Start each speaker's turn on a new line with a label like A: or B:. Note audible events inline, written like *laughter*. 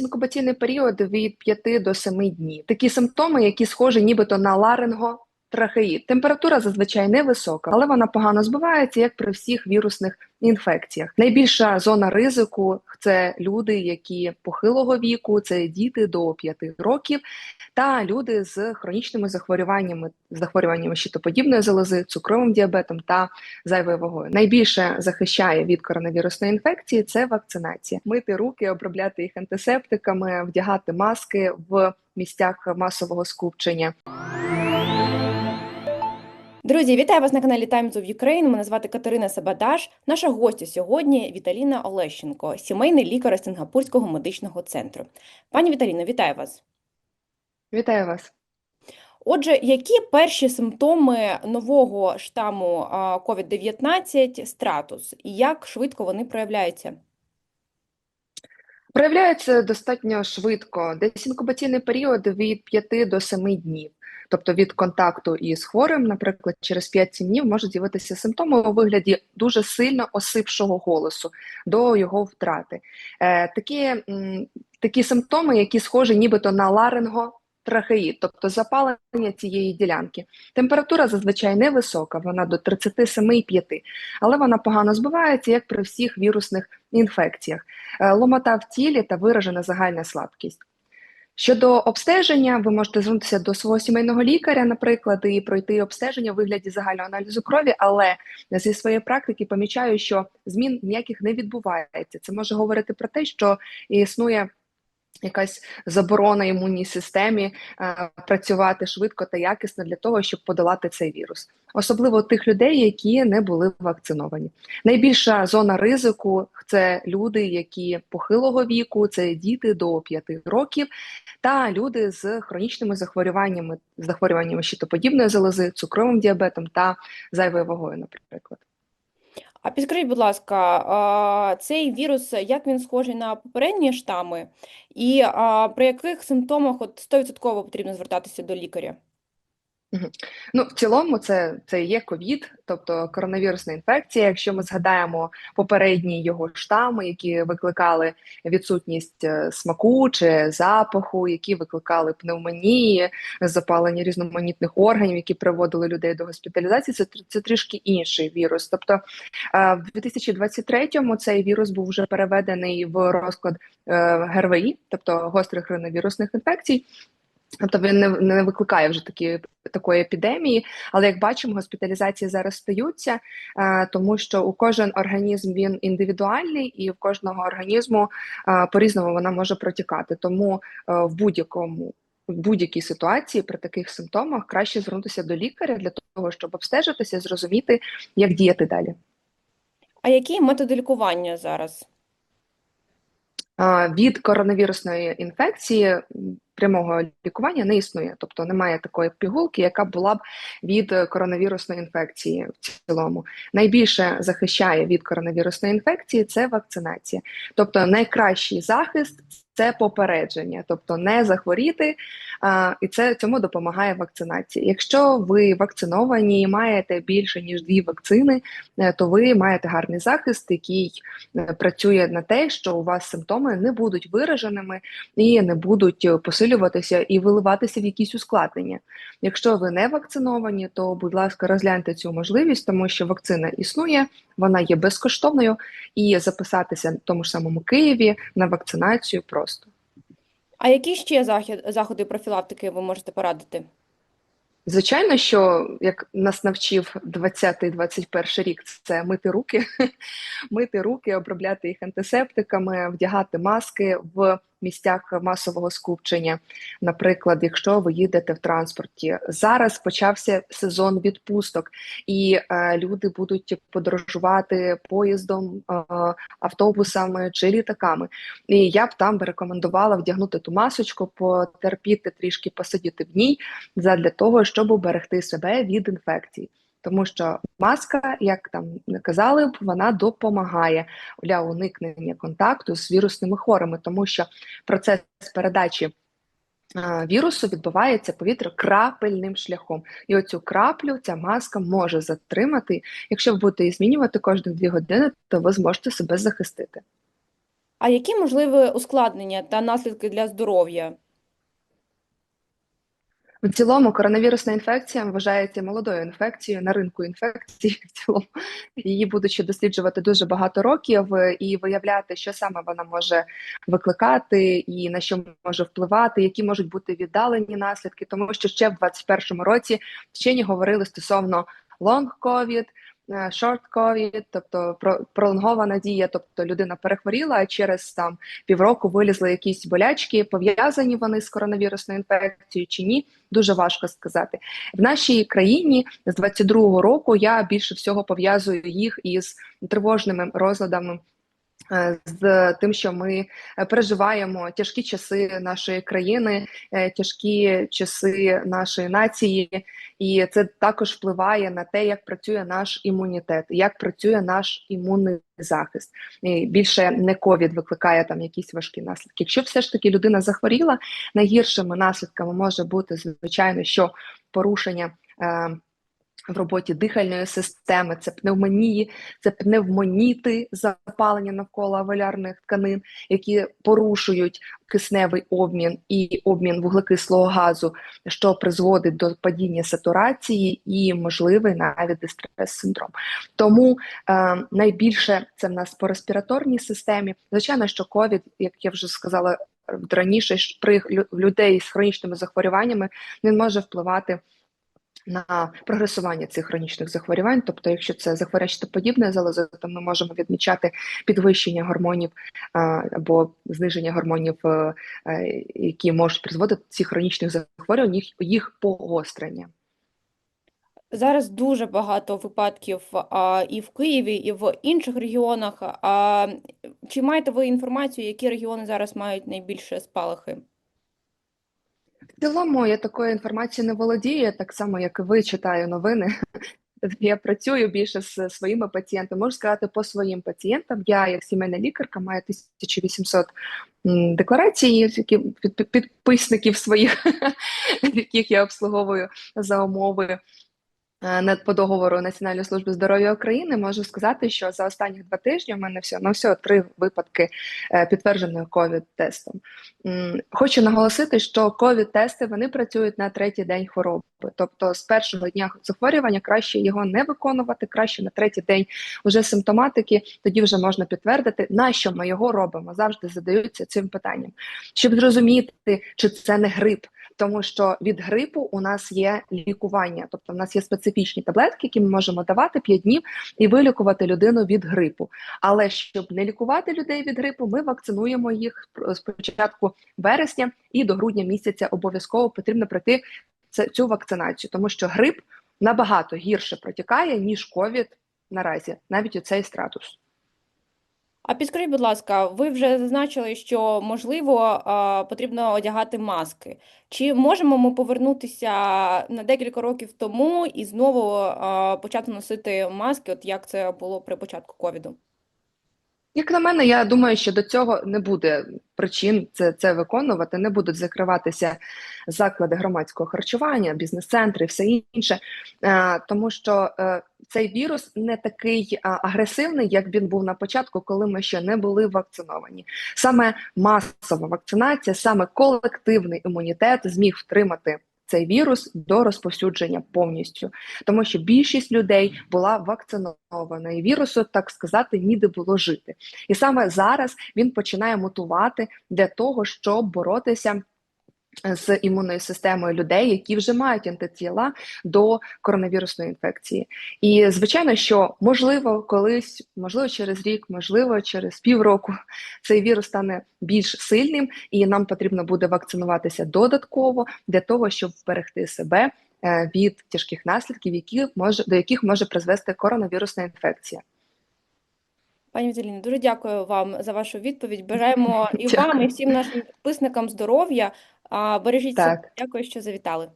A: інкубаційний період від 5 до 7 днів. Такі симптоми, які схожі нібито на ларинго. Трахеїд. Температура зазвичай невисока, але вона погано збивається, як при всіх вірусних інфекціях. Найбільша зона ризику це люди, які похилого віку, це діти до 5 років, та люди з хронічними захворюваннями, захворюваннями щитоподібної залози, цукровим діабетом та зайвою вагою. Найбільше захищає від коронавірусної інфекції це вакцинація. Мити руки, обробляти їх антисептиками, вдягати маски в місцях масового скупчення.
B: Друзі, вітаю вас на каналі Times of Ukraine. Мене звати Катерина Сабадаш. Наша гостя сьогодні Віталіна Олещенко, сімейний лікар Сингапурського медичного центру. Пані Віталіно, вітаю вас.
A: Вітаю вас.
B: Отже, які перші симптоми нового штаму а, COVID-19 стратус і як швидко вони проявляються?
A: Проявляється достатньо швидко. Десь інкубаційний період від 5 до 7 днів. Тобто від контакту із хворим, наприклад, через 5-7 днів можуть з'явитися симптоми у вигляді дуже сильно осипшого голосу до його втрати. Е, Такі, такі симптоми, які схожі нібито на ларинго. Трахеїд, тобто запалення цієї ділянки. Температура зазвичай невисока, вона до 37,5, але вона погано збивається, як при всіх вірусних інфекціях. Е, Ломота в тілі та виражена загальна слабкість. Щодо обстеження, ви можете звернутися до свого сімейного лікаря, наприклад, і пройти обстеження у вигляді загального аналізу крові, але зі своєї практики помічаю, що змін ніяких не відбувається. Це може говорити про те, що існує якась заборона імунній системі е, працювати швидко та якісно для того, щоб подолати цей вірус, особливо тих людей, які не були вакциновані. Найбільша зона ризику це люди, які похилого віку, це діти до 5 років, та люди з хронічними захворюваннями, захворюваннями щитоподібної залози, цукровим діабетом та зайвою вагою, наприклад.
B: А підкажіть, будь ласка, цей вірус, як він схожий на попередні штами, і при яких симптомах от 100% потрібно звертатися до лікаря?
A: Ну, в цілому, це, це є ковід, тобто коронавірусна інфекція. Якщо ми згадаємо попередні його штами, які викликали відсутність е, смаку чи запаху, які викликали пневмонії, запалення різноманітних органів, які приводили людей до госпіталізації, це, це трішки інший вірус. Тобто е, в 2023-му цей вірус був вже переведений в розклад е, ГРВІ, тобто гострих коронавірусних інфекцій. Тобто він не, не викликає вже такі такої епідемії, але як бачимо, госпіталізації зараз стаються, е, тому що у кожен організм він індивідуальний, і в кожного організму е, по-різному вона може протікати. Тому е, в будь-якому в будь-якій ситуації при таких симптомах краще звернутися до лікаря для того, щоб обстежитися, зрозуміти, як діяти далі.
B: А які методи лікування зараз?
A: А, Від коронавірусної інфекції прямого лікування не існує, тобто немає такої пігулки, яка була б від е, коронавірусної інфекції в цілому. Найбільше захищає від коронавірусної інфекції це вакцинація. Тобто найкращий захист це попередження, тобто не захворіти, а, і це цьому допомагає вакцинація. Якщо ви вакциновані і маєте більше ніж дві вакцини, е, то ви маєте гарний захист, який е, працює на те, що у вас симптоми не будуть вираженими і не будуть е, посилюватися і виливатися в якісь ускладнення. Якщо ви не вакциновані, то будь ласка, розгляньте цю можливість, тому що вакцина існує, вона є безкоштовною, і записатися в тому ж самому Києві на вакцинацію просто.
B: А які ще захід, заходи профілактики ви можете порадити?
A: Звичайно, що як нас навчив 20-21 рік, це мити руки, *laughs* мити руки, обробляти їх антисептиками, вдягати маски в місцях масового скупчення. Наприклад, якщо ви їдете в транспорті, зараз почався сезон відпусток, і е, люди будуть подорожувати поїздом, е, автобусами чи літаками. І я б там би рекомендувала вдягнути ту масочку, потерпіти трішки, посидіти в ній задля того, щоб уберегти себе від інфекцій. Тому що маска, як там казали б, вона допомагає для уникнення контакту з вірусними хворими, тому що процес передачі е, вірусу відбувається повітря крапельним шляхом. І оцю краплю ця маска може затримати. Якщо ви будете її змінювати кожні дві години, то ви зможете себе захистити.
B: А які можливі ускладнення та наслідки для здоров'я?
A: В цілому коронавірусна інфекція вважається молодою інфекцією на ринку інфекцій. В цілому її будучи досліджувати дуже багато років і виявляти, що саме вона може викликати, і на що може впливати, які можуть бути віддалені наслідки, тому що ще в 2021 році вчені говорили стосовно е, short COVID, тобто про пролонгована дія, тобто людина перехворіла, а через там півроку вилізли якісь болячки, пов'язані вони з коронавірусною інфекцією чи ні, дуже важко сказати. В нашій країні з 22-го року я більше всього пов'язую їх із тривожними розладами. Е, З тим, що ми е, переживаємо тяжкі часи нашої країни, е, тяжкі часи нашої нації, і це також впливає на те, як працює наш імунітет, як працює наш імунний захист. І більше не ковід викликає там якісь важкі наслідки. Якщо все ж таки людина захворіла, найгіршими наслідками може бути звичайно, що порушення. В роботі дихальної системи, це пневмонії, це пневмоніти, запалення навколо авалярних тканин, які порушують кисневий обмін і обмін вуглекислого газу, що призводить до падіння сатурації і можливий навіть дистрес-синдром. Тому е, найбільше це в нас по респіраторній системі. Звичайно, що ковід, як я вже сказала раніше, при людей з хронічними захворюваннями він може впливати на прогресування цих хронічних захворювань. Тобто, якщо це захворячтоподібне залоза, то ми можемо відмічати підвищення гормонів або зниження гормонів, е, е, які можуть призводити до цих хронічних захворювань, їх, їх погострення.
B: Зараз дуже багато випадків а, і в Києві, і в інших регіонах. А, чи маєте ви інформацію, які регіони зараз мають найбільше спалахи?
A: В цілому я такою інформацією не володію, так само як і ви читаю новини. *laughs* Я працюю більше з своїми пацієнтами. Можу сказати по своїм пацієнтам. Я, як сімейна лікарка, маю 1800 м, декларацій, підписників своїх, *laughs* яких я обслуговую за умови по договору Національної служби здоров'я України. Можу сказати, що за останні два тижні у мене всього на всього три випадки е, підтвердженої ковід-тестом. Хочу наголосити, що ковід-тести вони працюють на третій день хвороби. Тобто з першого дня захворювання краще його не виконувати, краще на третій день уже симптоматики, тоді вже можна підтвердити, на що ми його робимо. Завжди задаються цим питанням, щоб зрозуміти, чи це не грип. Тому що від грипу у нас є лікування, тобто в нас є специфічні таблетки, які ми можемо давати 5 днів і вилікувати людину від грипу. Але щоб не лікувати людей від грипу, ми вакцинуємо їх з початку вересня і до грудня місяця обов'язково потрібно пройти цю вакцинацію, тому що грип набагато гірше протікає, ніж ковід наразі, навіть у цей стратус.
B: А підскажіть, будь ласка, ви вже зазначили, що можливо потрібно одягати маски. Чи можемо ми повернутися на декілька років тому і знову почати носити маски, от як це було при початку ковіду?
A: Як на мене, я думаю, що до цього не буде причин це, це виконувати, не будуть закриватися заклади громадського харчування, бізнес-центри, все інше, е, тому що е, цей вірус не такий а, агресивний, як він був на початку, коли ми ще не були вакциновані. Саме масова вакцинація, саме колективний імунітет зміг втримати. Цей вірус до розповсюдження повністю, тому що більшість людей була вакцинована, і вірусу, так сказати, ніде було жити. І саме зараз він починає мутувати для того, щоб боротися з імунною системою людей, які вже мають антитіла до коронавірусної інфекції. І звичайно, що можливо, колись, можливо, через рік, можливо, через півроку цей вірус стане більш сильним, і нам потрібно буде вакцинуватися додатково для того, щоб вберегти себе е, від тяжких наслідків, які може до яких може призвести коронавірусна інфекція.
B: Пані Віталіно, дуже дякую вам за вашу відповідь. Бажаємо *laughs* і
A: Дякую.
B: вам, і всім нашим підписникам здоров'я. Бережіть себе.
A: Так.
B: Дякую, що завітали.